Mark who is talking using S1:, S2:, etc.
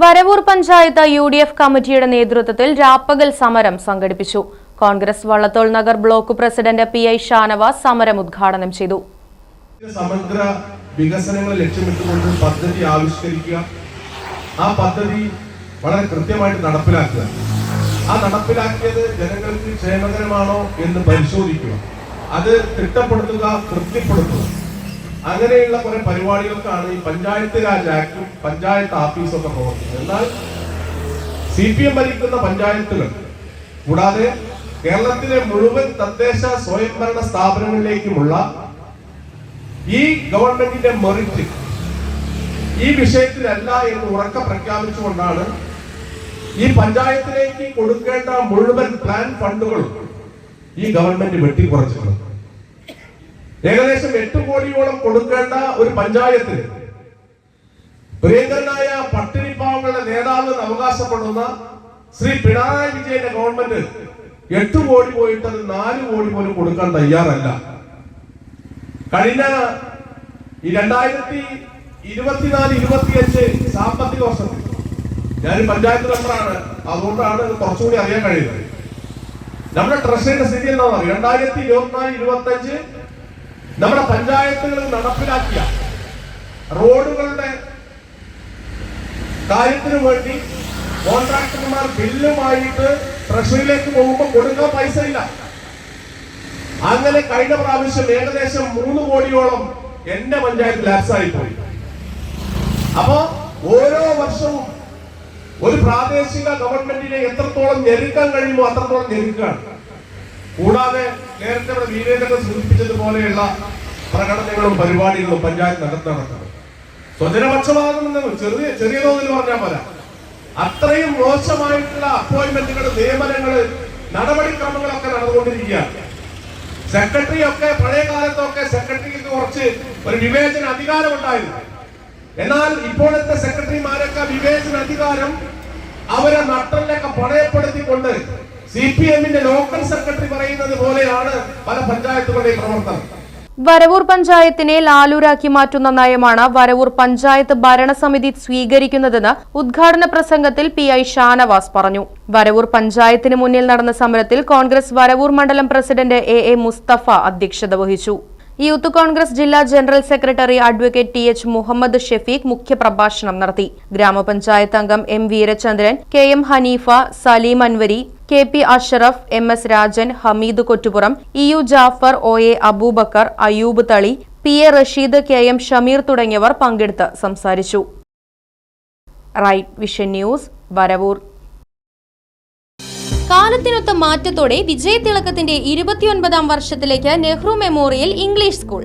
S1: Varavoor panchayat U D F കമ്മിറ്റിയുടെ നേതൃത്വത്തിൽ രാപ്പകൽ സമരം സംഘടിപ്പിച്ചു. Congress Vallathol Nagar block president P I Shanavas സമരം ഉദ്ഘാടനം ചെയ്തു.
S2: സമഗ്ര വികസനങ്ങൾ ലക്ഷ്യമിട്ടുകൊണ്ട് പദ്ധതി ആവിഷ്കരിക്കുക. ആ പദ്ധതി വളരെ കൃത്യമായിട്ട് നടപ്പിലാക്കുക. ആ നടപ്പിലാക്കിയത് ജനങ്ങൾക്ക് ക്ഷേമകരമാണോ എന്ന് പരിശോധിക്കുക. അത് തിട്ടപ്പെടുത്തുക തൃപ്തിപ്പെടുത്തുക. അങ്ങനെയുള്ള കുറെ പരിപാടികൾക്കാണ് ഈ പഞ്ചായത്ത് രാജ് ആക്ടും പഞ്ചായത്ത് ആഫീസും ഒക്കെ പ്രവർത്തിക്കുന്നത്. എന്നാൽ സി പി എം ഭരിക്കുന്ന പഞ്ചായത്തുകൾ കൂടാതെ കേരളത്തിലെ മുഴുവൻ തദ്ദേശ സ്വയംഭരണ സ്ഥാപനങ്ങളിലേക്കുമുള്ള ഈ ഗവൺമെന്റിന്റെ മെറിറ്റ് ഈ വിഷയത്തിലല്ല എന്ന് ഉറക്ക പ്രഖ്യാപിച്ചുകൊണ്ടാണ് ഈ പഞ്ചായത്തിലേക്ക് കൊടുക്കേണ്ട മുഴുവൻ പ്ലാൻ ഫണ്ടുകളും ഈ ഗവൺമെന്റ് വെട്ടിക്കുറച്ചിട്ടുള്ളത്. ഏകദേശം എട്ട് കോടിയോളം കൊടുക്കേണ്ട ഒരു പഞ്ചായത്തിന് പ്രിയങ്കരനായ പട്ടിണി പാവങ്ങളുടെ നേതാവ് എന്ന് അവകാശപ്പെടുന്ന ശ്രീ പിണറായി വിജയന്റെ ഗവൺമെന്റ് എട്ട് കോടി പോയിട്ട് അത് നാല് കോടി പോലും കൊടുക്കാൻ തയ്യാറല്ല. കഴിഞ്ഞ ഈ രണ്ടായിരത്തി ഇരുപത്തിനാല് ഇരുപത്തിയഞ്ച് സാമ്പത്തിക വർഷം ഞാൻ പഞ്ചായത്ത് മെമ്പറാണ് അതുകൊണ്ടാണ് കുറച്ചുകൂടി അറിയാൻ കഴിയുന്നത്. നമ്മുടെ ട്രഷറിന്റെ സ്ഥിതി എന്താണെന്ന് രണ്ടായിരത്തി ഇരുപത്തിനാല് ഇരുപത്തഞ്ച് നമ്മുടെ പഞ്ചായത്തുകൾ നടപ്പിലാക്കിയ റോഡുകളുടെ കാര്യത്തിന് വേണ്ടി കോൺട്രാക്ടർമാർ ബില്ലുമായിട്ട് ട്രഷറിയിലേക്ക് പോകുമ്പോൾ കൊടുക്കാൻ പൈസ ഇല്ല. അങ്ങനെ കഴിഞ്ഞ പ്രാവശ്യം ഏകദേശം മൂന്ന് കോടിയോളം എന്റെ പഞ്ചായത്ത് ലാപ്സായി പോയി അപ്പോ ഓരോ വർഷവും ഒരു പ്രാദേശിക ഗവൺമെന്റിനെ എത്രത്തോളം ഞെരുക്കാൻ കഴിയുമോ അത്രത്തോളം ഞെരുക്കുകയാണ്. കൂടാതെ നേരത്തെ ഇവിടെ വീരേന്ദ്രൻ സൂചിപ്പിച്ചതുപോലെയുള്ള പ്രകടനങ്ങളും പരിപാടികളും പഞ്ചായത്ത് നടത്തണം നടക്കുന്നത് സ്വജനപക്ഷപാതമെന്ന് ചെറിയ ചെറിയ തോതിൽ പറഞ്ഞാൽ പോരാ. അത്രയും മോശമായിട്ടുള്ള അപ്പോയിന്റ്മെന്റുകൾ നിയമനങ്ങൾ നടപടിക്രമങ്ങളൊക്കെ നടന്നുകൊണ്ടിരിക്കുകയാണ്. സെക്രട്ടറി ഒക്കെ പഴയ കാലത്തൊക്കെ സെക്രട്ടറിക്ക് കുറച്ച് ഒരു വിവേചന അധികാരം ഉണ്ടായിരുന്നു. എന്നാൽ ഇപ്പോഴത്തെ സെക്രട്ടറിമാരൊക്കെ വിവേചന അധികാരം അവരെ നട്ടലിനൊക്കെ പണയപ്പെടുത്തിക്കൊണ്ട് സി പി എമ്മിന്റെ ലോക്കൽ സെക്രട്ടറി പറയുന്നത് പോലെയാണ് പല പഞ്ചായത്തുകളുടെയും പ്രവർത്തനം.
S1: വരവൂർ പഞ്ചായത്തിനെ ലാലൂരാക്കി മാറ്റുന്ന നയമാണ് വരവൂർ പഞ്ചായത്ത് ഭരണസമിതി സ്വീകരിക്കുന്നതെന്ന് ഉദ്ഘാടന പ്രസംഗത്തിൽ പി ഐ ഷാനവാസ് പറഞ്ഞു. വരവൂർ പഞ്ചായത്തിന് മുന്നിൽ നടന്ന സമരത്തിൽ കോൺഗ്രസ് വരവൂർ മണ്ഡലം പ്രസിഡന്റ് എ എ മുസ്തഫ അധ്യക്ഷത വഹിച്ചു. യൂത്ത് കോൺഗ്രസ് ജില്ലാ general secretary advocate T H Muhammad Shefeeq മുഖ്യപ്രഭാഷണം നടത്തി. ഗ്രാമപഞ്ചായത്ത് അംഗം M Veerachandran K M Haneefa Saleem Anvari K P Ashraf M S Rajan Hameed Kottupuram E U Jafar O A Aboobacker Ayoob Thali P A Rasheed K M Shameer തുടങ്ങിയവർ പങ്കെടുത്ത് സംസാരിച്ചു. Right vision news Varavoor. കാലത്തിനൊത്ത മാറ്റത്തോടെ വിജയതിളക്കത്തിന്റെ ഇരുപത്തിയൊൻപതാം വർഷത്തിലേക്ക് Nehru memorial English school.